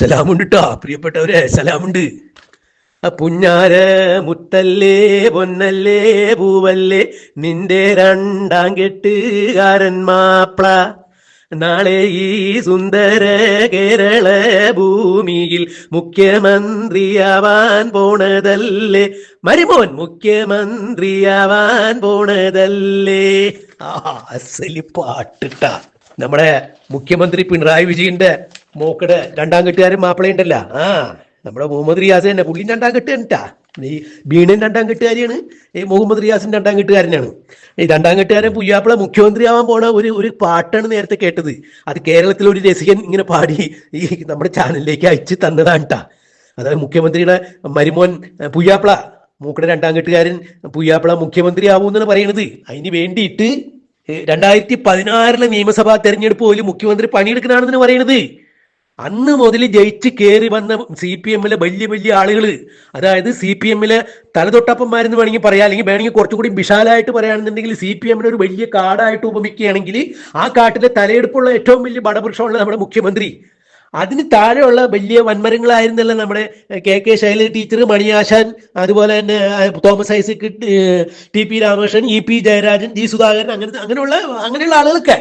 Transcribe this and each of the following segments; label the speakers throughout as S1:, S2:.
S1: സലാമുണ്ട് ട്ടോ പ്രിയപ്പെട്ടവരെ സലാമുണ്ട്. പുഞ്ഞാര മുത്തല്ലേ പൊന്നല്ലേ പൂവല്ലേ നിന്റെ രണ്ടാം കെട്ടുകാരൻ മാപ്ല. നാളെ ഈ സുന്ദര കേരള ഭൂമിയിൽ മുഖ്യമന്ത്രിയാവാൻ പോണതല്ലേ? മരുമോൻ മുഖ്യമന്ത്രിയാവാൻ പോണതല്ലേ? ആ അസലി പാട്ടിട്ട. നമ്മുടെ മുഖ്യമന്ത്രി പിണറായി വിജയന്റെ മോക്കടെ രണ്ടാം കെട്ടുകാരൻ മാപ്പിളയുണ്ടല്ലോ. ആ നമ്മുടെ മുഹമ്മദ് റിയാസ് തന്നെ. പുള്ളി രണ്ടാം കെട്ടുകാരൻട്ടാ നീ ബീണൻ രണ്ടാം കെട്ടുകാരിയാണ്. ഈ മുഹമ്മദ് റിയാസിന്റെ രണ്ടാം കെട്ടുകാരനാണ്. ഈ രണ്ടാം കെട്ടുകാരൻ പുയ്യാപ്പിള മുഖ്യമന്ത്രി ആവാൻ പോണ ഒരു ഒരു പാട്ടാണ് നേരത്തെ കേട്ടത്. അത് കേരളത്തിലെ ഒരു രസികൻ ഇങ്ങനെ പാടി ഈ നമ്മുടെ ചാനലിലേക്ക് അയച്ചു തന്നതാണ് അതായത് മുഖ്യമന്ത്രിയുടെ മരുമോൻ പുയ്യാപ്പിള. മൂക്കടെ രണ്ടാം കെട്ടുകാരൻ പുയ്യാപ്പിള മുഖ്യമന്ത്രി ആവൂന്നാണ് പറയണത്. അതിന് വേണ്ടിയിട്ട് രണ്ടായിരത്തി പതിനാറിലെ നിയമസഭാ തെരഞ്ഞെടുപ്പ് പോലും മുഖ്യമന്ത്രി പണിയെടുക്കണമെന്നാണ് പറയണത്. അന്ന് മുതൽ ജയിച്ച് കയറി വന്ന സി പി എമ്മിലെ വലിയ വലിയ ആളുകൾ അതായത് സി പി എമ്മിലെ തലതൊട്ടപ്പന്മാരെന്ന് വേണമെങ്കിൽ പറയാം അല്ലെങ്കിൽ വേണമെങ്കിൽ കുറച്ചുകൂടി വിശാലമായിട്ട് പറയുകയാണെന്നുണ്ടെങ്കിൽ സി പി എമ്മിനെ ഒരു വലിയ കാടായിട്ട് ഉപമിക്കുകയാണെങ്കിൽ ആ കാട്ടിലെ തലയെടുപ്പുള്ള ഏറ്റവും വലിയ ബടവൃക്ഷമുള്ള നമ്മുടെ മുഖ്യമന്ത്രി. അതിന് താഴെയുള്ള വലിയ വൻമരങ്ങളായിരുന്നല്ല നമ്മുടെ K K Shailaja teacher Maniyashan അതുപോലെ തന്നെ Thomas Isaac T P Ramakrishnan E P Jayarajan G Sudhakaran അങ്ങനത്തെ അങ്ങനെയുള്ള അങ്ങനെയുള്ള ആളുകളൊക്കെ.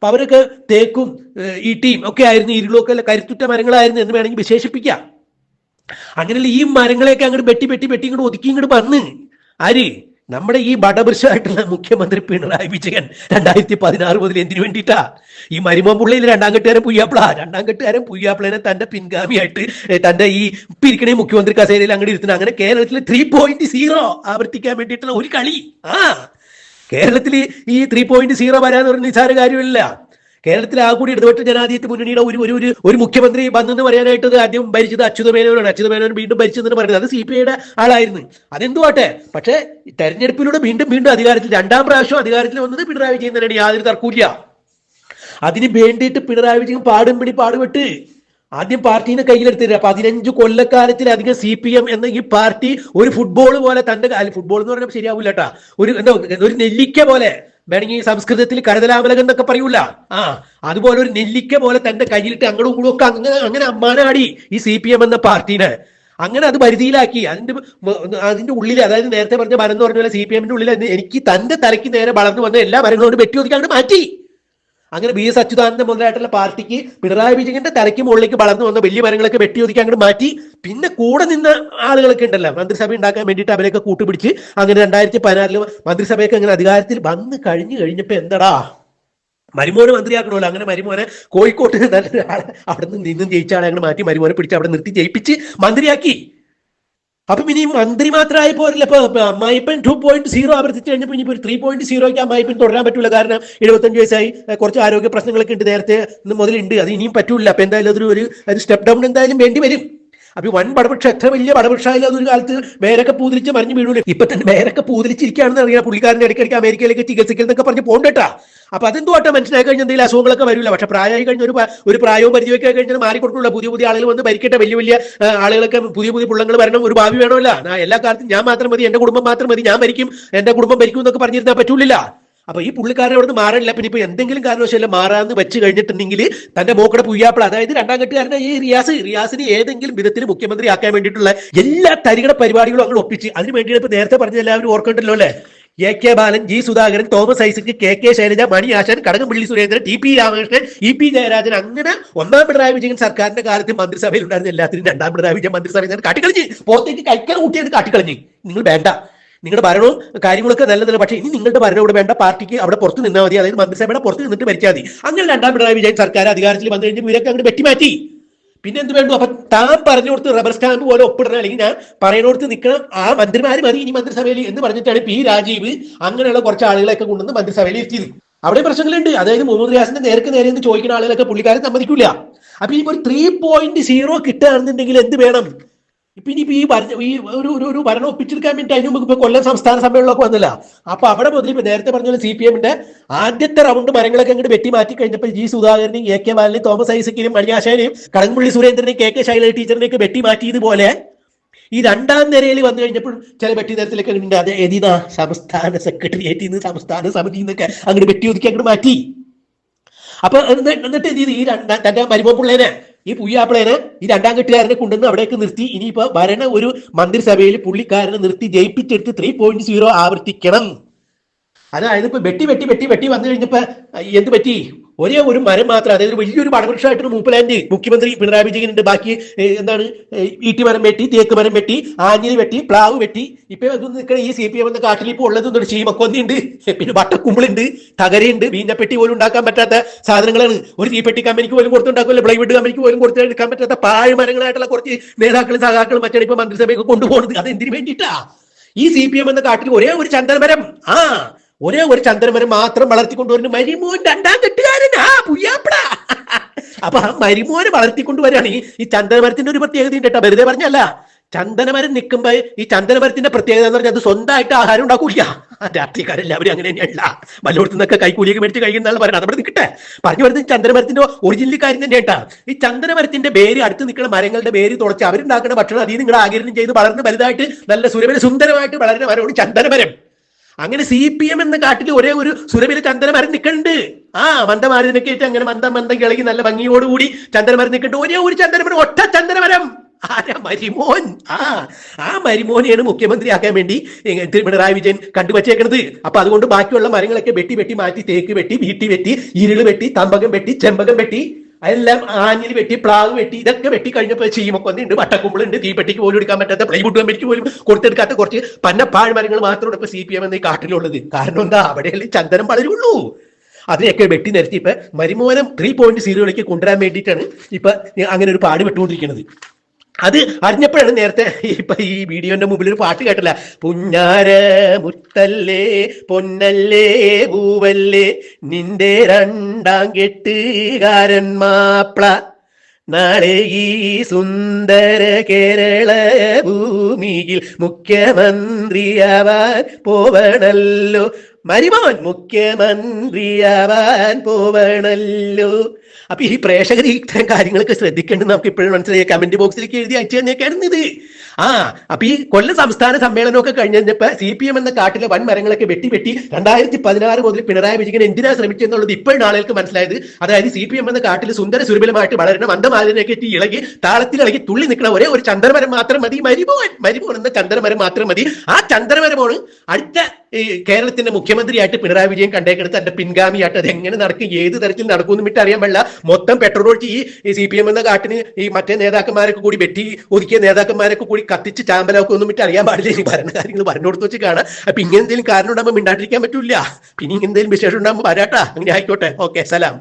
S1: അപ്പൊ അവരൊക്കെ തേക്കും ടീം ഒക്കെ ആയിരുന്നു ഇരുളൊക്കെ കരുത്തുറ്റ മരങ്ങളായിരുന്നു എന്ന് വേണമെങ്കിൽ വിശേഷിപ്പിക്കാം. അങ്ങനെയുള്ള ഈ മരങ്ങളെയൊക്കെ അങ്ങോട്ട് വെട്ടി വെട്ടി വെട്ടി ഇങ്ങോട്ട് ഒതുക്കി ഇങ്ങോട്ട് വന്ന്. ആര്? നമ്മുടെ ഈ ബടപുരുഷമായിട്ടുള്ള മുഖ്യമന്ത്രി പിണറായി വിജയൻ രണ്ടായിരത്തി പതിനാറ് മുതൽ എന്തിനു വേണ്ടിയിട്ടാ? ഈ മരുമോൻ പുള്ളിയിൽ രണ്ടാം കെട്ടുകാരൻ പുയ്യാപ്പിള. രണ്ടാം കെട്ടുകാരൻ പുയ്യാപ്പിളനെ തന്റെ പിൻഗാമിയായിട്ട് തന്റെ ഈ പിരിക്കണേ മുഖ്യമന്ത്രി കസേരയിൽ അങ്ങോട്ട് ഇരുത്തുന്നത് അങ്ങനെ കേരളത്തിലെ ത്രീ പോയിന്റ് സീറോ ആവർത്തിക്കാൻ വേണ്ടിയിട്ടുള്ള ഒരു കളി. ആ കേരളത്തിൽ ഈ ത്രീ പോയിന്റ് സീറോ വരാന്ന് പറഞ്ഞ നിസ്സാര കാര്യമില്ല. കേരളത്തിൽ ആ കൂടി ഇടതുപക്ഷ ജനാധിപത്യ മുന്നണിയുടെ ഒരു ഒരു ഒരു മുഖ്യമന്ത്രി വന്നെന്ന് പറയാനായിട്ട് ആദ്യം ഭരിച്ചത് അച്യുത മേനോനാണ്. അച്യുത വീണ്ടും ഭരിച്ചതെന്ന് പറയുന്നത്. അത് സി പി ഐയുടെ ആളായിരുന്നു. അതെന്തുവാട്ടെ പക്ഷേ തെരഞ്ഞെടുപ്പിലൂടെ വീണ്ടും വീണ്ടും അധികാരത്തിൽ രണ്ടാം പ്രാവശ്യം അധികാരത്തിൽ വന്നത് പിണറായി വിജയൻ തന്നെയാണ്. യാതൊരു തർക്കമില്ല അതിന് വേണ്ടിയിട്ട് പിണറായി വിജയൻ പാടും പിടി പാടുപെട്ട്. ആദ്യം പാർട്ടീനെ കയ്യിലെടുത്തില്ല. പതിനഞ്ച് കൊല്ലക്കാലത്തിലധികം സി പി എം എന്ന ഈ പാർട്ടി ഒരു ഫുട്ബോൾ പോലെ തന്റെ ഫുട്ബോൾ എന്ന് പറഞ്ഞാൽ ശരിയാവില്ല കേട്ടാ ഒരു എന്താ ഒരു നെല്ലിക്ക പോലെ. വേണമെങ്കിൽ സംസ്കൃതത്തിൽ കരുതലാമലകം എന്നൊക്കെ പറയൂല. ആ അതുപോലെ ഒരു നെല്ലിക്ക പോലെ തന്റെ കയ്യിലിട്ട് അങ്ങോട്ടും ഒക്കെ അങ്ങനെ അങ്ങനെ അമ്മാനാടി ഈ സി പി എം എന്ന പാർട്ടീനെ. അങ്ങനെ അത് പരിധിയിലാക്കി. അതിന്റെ അതിന്റെ ഉള്ളിൽ അതായത് നേരത്തെ പറഞ്ഞ മരം എന്ന് പറഞ്ഞ പോലെ സി പി എമ്മിന്റെ ഉള്ളിൽ എനിക്ക് തന്റെ തലയ്ക്ക് നേരെ വളർന്നു വന്ന എല്ലാ മരങ്ങളോടും വെട്ടി ഒതുക്കി അങ്ങോട്ട് മാറ്റി. അങ്ങനെ ബി എസ് അച്യുതാനന്ദൻ മുതലായിട്ടുള്ള പാർട്ടിക്ക് പിണറായി വിജയന്റെ തലയ്ക്ക് മുകളിലേക്ക് വളർന്നു വന്ന വലിയ മരങ്ങളൊക്കെ വെട്ടി ഒതുക്കി അങ്ങോട്ട് മാറ്റി. പിന്നെ കൂടെ നിന്ന ആളുകളൊക്കെ ഉണ്ടല്ലോ. മന്ത്രിസഭ ഉണ്ടാക്കാൻ വേണ്ടിയിട്ട് അവരെയൊക്കെ കൂട്ടുപിടിച്ച് അങ്ങനെ രണ്ടായിരത്തി പതിനാറിൽ മന്ത്രിസഭയൊക്കെ അങ്ങനെ അധികാരത്തിൽ വന്ന് കഴിഞ്ഞു കഴിഞ്ഞപ്പോ എന്തടാ? മരുമോനെ മന്ത്രിയാക്കണമല്ലോ. അങ്ങനെ മരുമോനെ കോഴിക്കോട്ട് നല്ല ആളെ അവിടെ നിന്ന് നിന്നും ജയിച്ച ആളെ അങ്ങനെ മാറ്റി മരുമോനെ പിടിച്ച് അവിടെ നിർത്തി ജയിപ്പിച്ച് മന്ത്രിയാക്കി. അപ്പൊ ഇനി മന്ത്രി മാത്രമായി പോരല്ല. ഇപ്പൊ മൈപ്പൻ ടു പോയിന്റ് സീറോ ആവർത്തിച്ച് കഴിഞ്ഞപ്പോൾ ഇനി ഒരു ത്രീ പോയിന്റ് സീറോയ്ക്ക് അമ്മായിപ്പൻ തുടരാൻ പറ്റൂല. കാരണം എഴുപത്തഞ്ച് വയസ്സായി. കുറച്ച് ആരോഗ്യ പ്രശ്നങ്ങളൊക്കെ ഉണ്ട് നേരത്തെ. മുതലുണ്ട്. അത് ഇനിയും പറ്റൂല. അപ്പൊ എന്തായാലും അതൊരു ഒരു സ്റ്റെപ്പ് ഡൗൺ എന്തായാലും വേണ്ടി വരും. അപ്പൊ വൻ പടപക്ഷ എത്ര വലിയ പടപക്ഷ ഒരു കാലത്ത് വേരൊക്കെ പൂതിരിച്ച് മറിഞ്ഞു വീഴൂല ഇപ്പൊ തന്നെ വേരൊക്കെ പൂതിരിച്ചിരിക്കുകയാണെന്ന് അറിയാം. പുള്ളിക്കാരന്റെ ഇടയ്ക്കിടയ്ക്ക് അമേരിക്കയിലേക്ക് ചികിത്സിക്കൽ എന്നൊക്കെ പറഞ്ഞ് പോകണ്ടേട്ടാ അപ്പൊ അതെന്തുവാട്ടെ മനസ്സിലായി കഴിഞ്ഞാൽ എന്തെങ്കിലും അസുഖങ്ങളൊക്കെ വരില്ല പക്ഷെ പ്രായമായി കഴിഞ്ഞ ഒരു ഒരു പ്രായവും പരിചയമൊക്കെ കഴിഞ്ഞാൽ മാറിക്കൊടുക്കുള്ള പുതിയ പുതിയ ആളുകൾ വന്ന് ഭരിക്കട്ടെ. വലിയ വലിയ ആളുകളൊക്കെ പുതിയ പുതിയ പുള്ളങ്ങൾ വരണം. ഒരു ഭാവി വേണമല്ല. എല്ലാ കാലത്തും ഞാൻ മാത്രം മതി എന്റെ കുടുംബം മാത്രം മതി. ഞാൻ ഭരിക്കും എന്റെ കുടുംബം ഭരിക്കും എന്നൊക്കെ പറഞ്ഞിരുന്നാൽ പറ്റൂലില്ല. അപ്പൊ ഈ പുള്ളിക്കാരൻ അവിടെ നിന്ന് മാറില്ല പിന്നെ ഇപ്പൊ എന്തെങ്കിലും കാരണവശാല മാറാന്ന് വെച്ച് കഴിഞ്ഞിട്ടുണ്ടെങ്കിൽ തന്റെ മോക്കടെ പുയ്യാപ്പിള അതായത് രണ്ടാം കെട്ടുകാരനെ ഈ റിയാസ് റിയാസിനെ ഏതെങ്കിലും വിധത്തിൽ മുഖ്യമന്ത്രി ആക്കാൻ വേണ്ടിയിട്ടുള്ള എല്ലാ തരികട പരിപാടികളും അങ്ങോട്ട് ഒപ്പിച്ച്. അതിന് വേണ്ടിയിട്ട് ഇപ്പൊ നേരത്തെ പറഞ്ഞ എല്ലാവരും ഓർക്കണ്ടല്ലോ അല്ലേ? A K Balan G Sudhakaran Thomas Isaac K K Shailaja Mani Ashan Kadakampally Surendran T P Ramakrishnan E P Jayarajan അങ്ങനെ ഒന്നാം പിണറായി വിജയൻ സർക്കാരിന്റെ കാലത്ത് മന്ത്രിസഭയിൽ ഉണ്ടായിരുന്ന എല്ലാത്തിനും രണ്ടാം പിണറായി വിജയൻ മന്ത്രിസഭയിൽ കാട്ടിക്കളഞ്ഞ്. പുറത്തേക്ക് കൈക്കൽ കൂട്ടിയത് കാട്ടിക്കളഞ്ഞ്. നിങ്ങൾ വേണ്ട. നിങ്ങളുടെ ഭരണവും കാര്യങ്ങളൊക്കെ നല്ലതല്ല. പക്ഷേ ഇനി നിങ്ങളുടെ ഭരണം ഇവിടെ വേണ്ട. പാർട്ടിക്ക് അവിടെ പുറത്ത് നിന്നാൽ മതി. അതായത് മന്ത്രിസഭയുടെ പുറത്ത് നിന്നിട്ട് മരിച്ചാൽ മതി. അങ്ങനെ രണ്ടാം പിണറായി വിജയൻ സർക്കാർ അധികാരത്തിൽ വന്നു കഴിഞ്ഞാൽ ഇവരൊക്കെ അങ്ങോട്ട് വെട്ടിമാറ്റി. പിന്നെ എന്ത് വേണ്ടു? അപ്പൊ താൻ പറഞ്ഞു കൊടുത്ത് റബ്ബർ സ്റ്റാമ്പ് പോലെ ഒപ്പിടണം. അല്ലെങ്കിൽ ഞാൻ പറയണോടത്ത് നിൽക്കണം. ആ മന്ത്രിമാര് മതി ഇനി മന്ത്രിസഭയിൽ എന്ന് പറഞ്ഞിട്ടാണ് പി രാജീവ് അങ്ങനെയുള്ള കുറച്ച് ആളുകളൊക്കെ കൊണ്ടുവന്ന് മന്ത്രിസഭയിൽ എത്തിയത് അവിടെ പ്രശ്നങ്ങളുണ്ട്. അതായത് മുഹമ്മദ് റിയാസിന്റെ നേർക്ക് നേരെ എന്ന് ചോദിക്കുന്ന ആളുകളൊക്കെ പുള്ളിക്കാരെ സമ്മതിക്കില്ല അപ്പൊ ഈ ഒരു ത്രീ പോയിന്റ് സീറോ കിട്ടുകയാണെന്നുണ്ടെങ്കിൽ എന്ത് വേണം? ഇപ്പൊ ഈ ഭരണ ഈ ഒരു ഒരു ഒരു ഭരണം ഒപ്പിച്ചെടുക്കാൻ വേണ്ടി അതിന് മുമ്പ് ഇപ്പൊ കൊല്ലം സംസ്ഥാന സമ്മേളനമൊക്കെ വന്നില്ല. അപ്പൊ അവിടെ മുതൽ ഇപ്പൊ നേരത്തെ പറഞ്ഞ സി പി എമ്മിന്റെ ആദ്യത്തെ റൗണ്ട് മരങ്ങളൊക്കെ അങ്ങോട്ട് വെട്ടി മാറ്റി കഴിഞ്ഞപ്പോൾ ജി സുധാകരനെയും എ കെ ബാലനെയും തോമസ് ഐസക്കിനെയും മണിയാശാനെയും കടകംപള്ളി സുരേന്ദ്രനെയും കെ കെ ശൈലജ ടീച്ചറിനെയൊക്കെ വെട്ടി മാറ്റിയതുപോലെ ഈ രണ്ടാം നിരയിൽ വന്നു കഴിഞ്ഞപ്പോൾ ചില വെട്ടി തരത്തിലൊക്കെ അത് ഏതിനാ? സംസ്ഥാന സെക്രട്ടേറിയറ്റിൽ നിന്ന് സംസ്ഥാന സമിതിയിൽ നിന്നൊക്കെ അങ്ങോട്ട് വെട്ടി ഒതുക്കി അങ്ങോട്ട് മാറ്റി. അപ്പൊ എന്നിട്ട് എന്ത് ചെയ്തു? ഈ തന്റെ മരുമോ പിള്ളേനെ ഈ പുയ്യാപ്പിളേനെ ഈ രണ്ടാം കെട്ടുകാരനെ കൊണ്ടുവന്ന് അവിടേക്ക് നിർത്തി. ഇനിയിപ്പോ ഭരണ ഒരു മന്ത്രിസഭയിൽ പുള്ളിക്കാരനെ നിർത്തി ജയിപ്പിച്ചെടുത്ത് ത്രീ പോയിന്റ് സീറോ ആവർത്തിക്കണം. അതായത് ഇപ്പൊ വെട്ടി വെട്ടി വെട്ടി വെട്ടി വന്നു കഴിഞ്ഞപ്പോ എന്ത് പറ്റി? ഒരേ ഒരു മരം മാത്രം അതായത് വലിയൊരു പടവൃക്ഷമായിട്ടൊരു മൂപ്പലാൻഡ് മുഖ്യമന്ത്രി പിണറായി വിജയനുണ്ട്. ബാക്കി എന്താണ് ഈട്ടി മരം വെട്ടി തേക്ക് മരം വെട്ടി ആഞ്ഞിലി വെട്ടി പ്ലാവ് വെട്ടി. ഇപ്പൊ നിൽക്കണ ഈ സി പി എം എന്ന കാട്ടിൽ ഇപ്പോൾ ഉള്ളത് എന്താണ് ചീമക്കൊന്നിയുണ്ട് പിന്നെ വട്ടക്കുമ്പിളുണ്ട് തകരയുണ്ട് വീഞ്ഞപ്പെട്ടി പോലും ഉണ്ടാക്കാൻ പറ്റാത്ത സാധനങ്ങളാണ്. ഒരു തീപ്പെട്ടി കമ്പനിക്ക് പോലും കൊടുത്തുണ്ടാക്കില്ല പ്ലൈവുഡ് കമ്പനിക്ക് പോലും കൊടുത്ത് പറ്റാത്ത പറ്റാത്ത പാഴ്മരങ്ങളായിട്ടുള്ള കുറച്ച് നേതാക്കളും സഹാക്കളും മറ്റേ ഇപ്പൊ മന്ത്രിസഭയൊക്കെ കൊണ്ടുപോകുന്നത്. അത് എന്തിനു വേണ്ടിയിട്ടാ? ഈ സി പി എം എന്ന കാട്ടിൽ ഒരേ ഒരു ചന്ദനമരം. ആ ഒരേ ഒരു ചന്ദനമരം മാത്രം വളർത്തിക്കൊണ്ടുവരുന്ന മരിമോൻ രണ്ടാം കെട്ടുകാരൻ. ആ പുയ്യാപ്പട. അപ്പൊ ആ മരിമോനെ വളർത്തിക്കൊണ്ടുവരാണ് ഈ ചന്ദനമരത്തിന്റെ ഒരു പ്രത്യേകത ഉണ്ട് കേട്ടോ. വെറുതെ പറഞ്ഞല്ല. ചന്ദനമരം നിൽക്കുമ്പോ ഈ ചന്ദനമരത്തിന്റെ പ്രത്യേകത എന്ന് പറഞ്ഞാൽ അത് സ്വന്തമായിട്ട് ആഹാരം ഉണ്ടാക്കൂല. രാഷ്ട്രീയക്കാരെല്ലാവരും അങ്ങനെ തന്നെയല്ല വല്ലോടത്തു നിന്നൊക്കെ കൈക്കൂലിയൊക്കെ മേടിച്ച് കഴിക്കുന്നതാണ് പറയുന്നത് അതവിടെ നിൽക്കട്ടെ. പറഞ്ഞു വരുന്നത് ചന്ദനമരത്തിന്റെ ഒറിജിനൽ കാര്യം തന്നെ കേട്ടാ. ഈ ചന്ദനമരത്തിന്റെ വേര് അടുത്ത് നിൽക്കുന്ന മരങ്ങളുടെ വേര് തുളച്ച് അവരുണ്ടാക്കുന്ന ഭക്ഷണം അതിൽ നിങ്ങൾ ആകിരണം ചെയ്ത് വളർന്ന് വലുതായിട്ട് നല്ല സുരവില സുന്ദരമായിട്ട് വളരുന്ന മരമാണ് ചന്ദനമരം. അങ്ങനെ സി പി എം എന്ന കാട്ടിൽ ഒരേ ഒരു സുരവിൽ ചന്ദനമരം നിൽക്കണ്ട് ആ മന്ദമാരി നിൽക്കിയിട്ട് അങ്ങനെ മന്ദം മന്ദം കിളകി നല്ല ഭംഗിയോടുകൂടി ചന്ദനമരം നിൽക്കണ്ട് ഒരേ ഒരു ചന്ദനമരം ഒറ്റ ചന്ദനമരം. ആരാ മരിമോൻ? ആ ആ മരിമോനെയാണ് മുഖ്യമന്ത്രി ആക്കാൻ വേണ്ടി പിണറായി വിജയൻ കണ്ടുവച്ചേക്കണത്. അപ്പൊ അതുകൊണ്ട് ബാക്കിയുള്ള മരങ്ങളൊക്കെ വെട്ടി വെട്ടി മാറ്റി തേക്ക് വെട്ടി വീട്ടി വെട്ടി ഇരുൾ വെട്ടി തമ്പകം വെട്ടി ചെമ്പകം വെട്ടി. അതെല്ലാം ആഞ്ഞിൽ വെട്ടി പ്ലാവ് വെട്ടി ഇതൊക്കെ വെട്ടി കഴിഞ്ഞപ്പോൾ ചീമക്കൊന്നുണ്ട് വട്ടക്കുമ്പിളുണ്ട് തീപ്പെട്ടിക്ക് പോലും എടുക്കാൻ പറ്റാത്ത പ്ലൈവുഡ് കമ്പനിക്ക് പോലും കൊടുത്തെടുക്കാത്ത കുറച്ച് പന്നപ്പാഴ് മരങ്ങൾ മാത്രമാണ് ഇപ്പൊ സി പി എം എന്ന ഈ കാട്ടിലുള്ളത്. കാരണം എന്താ? അവിടെയല്ലേ ചന്ദനം വളരുള്ളൂ അതിനെയൊക്കെ വെട്ടി നിരത്തി ഇപ്പൊ മരിമോനം ത്രീ പോയിന്റ് സീറോയിലേക്ക് കൊണ്ടുവരാൻ വേണ്ടിയിട്ടാണ് ഇപ്പൊ അങ്ങനെ ഒരു പാട് വിട്ടുകൊണ്ടിരിക്കുന്നത് അത് അറിഞ്ഞപ്പോഴാണ് നേരത്തെ ഇപ്പൊ ഈ വീഡിയോന്റെ മുമ്പിൽ ഒരു പാട്ട് കേട്ടില്ല. പുഞ്ഞാര മുത്തല്ലേ പൊന്നല്ലേ പൂവല്ലേ നിന്റെ രണ്ടാം കെട്ടുകാരൻ മാപ്ല. നാളെ ഈ സുന്ദര കേരള ഭൂമിയിൽ മുഖ്യമന്ത്രിയാവാൻ പോവണല്ലോ. മരിമോൻ മുഖ്യമന്ത്രിയാവാൻ പോവണല്ലോ. അപ്പൊ ഈ പ്രേക്ഷകർ ഇത്തരം കാര്യങ്ങളൊക്കെ ശ്രദ്ധിക്കേണ്ടത് നമുക്ക് ഇപ്പോഴും മനസ്സിലായി. കമന്റ് ബോക്സിലേക്ക് എഴുതി അയച്ചു തന്നേക്കായിരുന്നു ഇത്. ആ അപ്പൊ ഈ കൊല്ലം സംസ്ഥാന സമ്മേളനമൊക്കെ കഴിഞ്ഞപ്പോ സി പി എം എന്ന കാട്ടിലെ വൻ മരങ്ങളൊക്കെ വെട്ടി വെട്ടി രണ്ടായിരത്തി പതിനാറ് മുതൽ പിണറായി വിജയൻ എന്തിനാ ശ്രമിച്ചെന്നുള്ളത് ഇപ്പോഴും ആളുകൾക്ക് മനസ്സിലായത്. അതായത് സി പി എം എന്ന കാട്ടിൽ സുന്ദര സുരഭിലമായിട്ട് വളരുന്ന മന്ദമാലിനൊക്കെ ഇളകി താളത്തിലിളകി തുള്ളി നിൽക്കുന്ന ഒരേ ഒരു ചന്ദ്രമരം മാത്രം മതി മരിമോൻ മരിമോൻ എന്ന ചന്ദ്രമരം മാത്രം മതി. ആ ചന്ദ്രമരമാണ് അടുത്ത കേരളത്തിന്റെ മുഖ്യമന്ത്രിയായിട്ട് പിണറായി വിജയൻ കണ്ടേക്കെടുത്ത് തന്റെ പിൻഗാമിയായിട്ട് അത് എങ്ങനെ നടക്കും ഏത് തരത്തിൽ നടക്കുമെന്ന് വിട്ട് അറിയാൻ പാടില്ല മൊത്തം പെട്രോൾ ഒഴിച്ച് ഈ സി പി എം എന്ന കാട്ടിന് ഈ മറ്റേ നേതാക്കന്മാരൊക്കെ കൂടി വെട്ടി ഒതുക്കിയ നേതാക്കന്മാരൊക്കെ കൂടി കത്തിച്ച് ചാമ്പലൊക്കെ ഒന്നും വിട്ട് അറിയാൻ പാടില്ല. ഇനി ഭരണ കാര്യങ്ങൾ പറഞ്ഞു കൊടുത്ത് വെച്ച് കാണാം അപ്പൊ ഇങ്ങനെ എന്തെങ്കിലും കാരണം ഉണ്ടാകുമ്പോൾ മിണ്ടാണ്ടിരിക്കാൻ പറ്റൂല. പിന്നെ ഇങ്ങനെ എന്തെങ്കിലും വിശേഷം ഉണ്ടാകുമ്പോൾ വരാട്ടാ. അങ്ങനെ ആയിക്കോട്ടെ. ഓക്കെ സലാം.